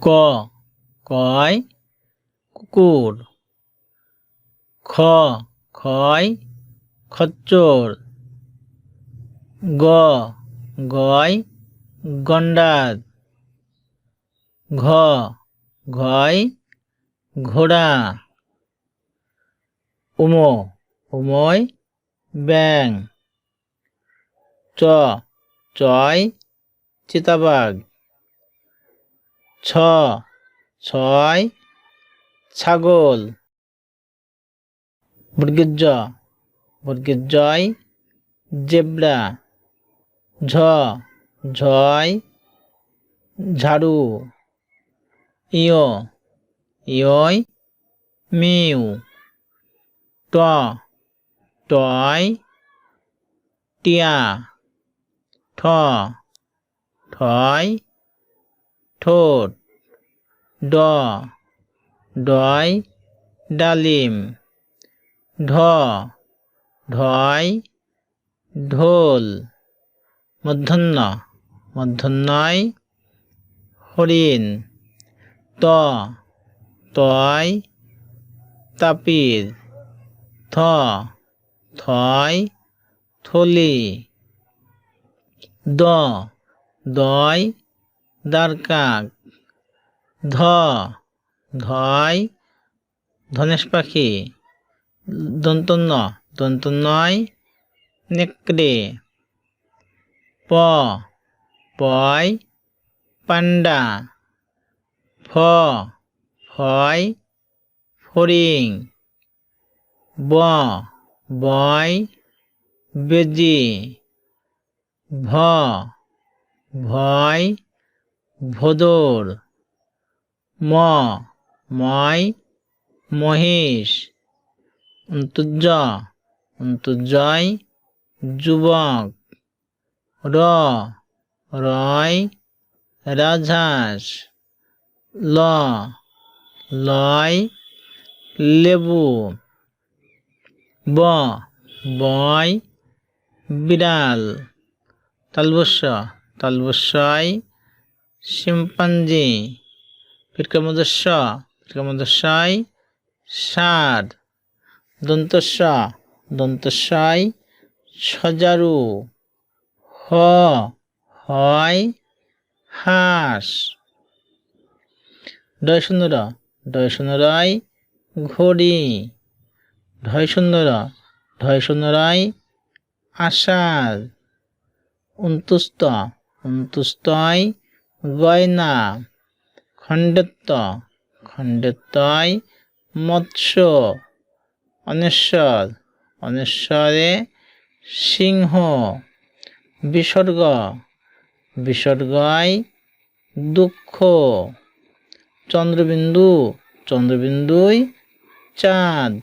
ক, কয়, কুকুর। খ, খয়, খচ্চর। গ, গয় গন্ডার ঘ, ঘয়, ঘোড়া। উমো, উময়, ব্যাং। চ, চয়, চিতাবাঘ। ছ, ছয়, ছাগল। বর্গের জ, বর্গের জেব্রা। ঝ, ঝয়, ঝাড়ু। ইয় ইয়য় মিউ। ট, টয়, টিয়া। ঠ, ঠয় ঠোঁট। ড। ডয় ডালিম। ঢ ঢয় ঢোল। মধ্যাহ্ন। মধ্যাহ্নয়, হরিণ। ত। তয়, তাপির। থ। থয়, থলি। দ। দয় দ্বারকাক ধ ধয় ধনেশ পাখি। দন্তন্য। দন্তন্নয় নেকড়ে। প পয় পান্ডা ফ ফয় ফড়িং। ব বয় বেজি। ভ ভয় ভোদর, ম, ময় মহিষ অন্তর্য, অন্তর্জয়, যুবক, র, রয়, রাজহাঁস, ল, লয়, লেবু, ব, বয়, বিড়াল, তালবস্য, তালবস্যয় শিম্পাঞ্জি ফিরকামদস্য ফিরকামদস্যয় ষাঁড় দন্তস্য, দন্তস্যয় সজারু। হ, হয় হাঁস। ডয় শূন্য র ডয় রয় ঘড়ি। ঢয় শূন্য র ঢয় রয় আষাঢ়। অন্তুস্ত অন্তুস্তয় গয়না খণ্ডত্ব খণ্ডত্বয় মৎস্য অনেশ্বর অনেশ্বরে সিংহ বিসর্গ বিসর্গয় দুঃখ চন্দ্রবিন্দু চন্দ্রবিন্দুই চাঁদ।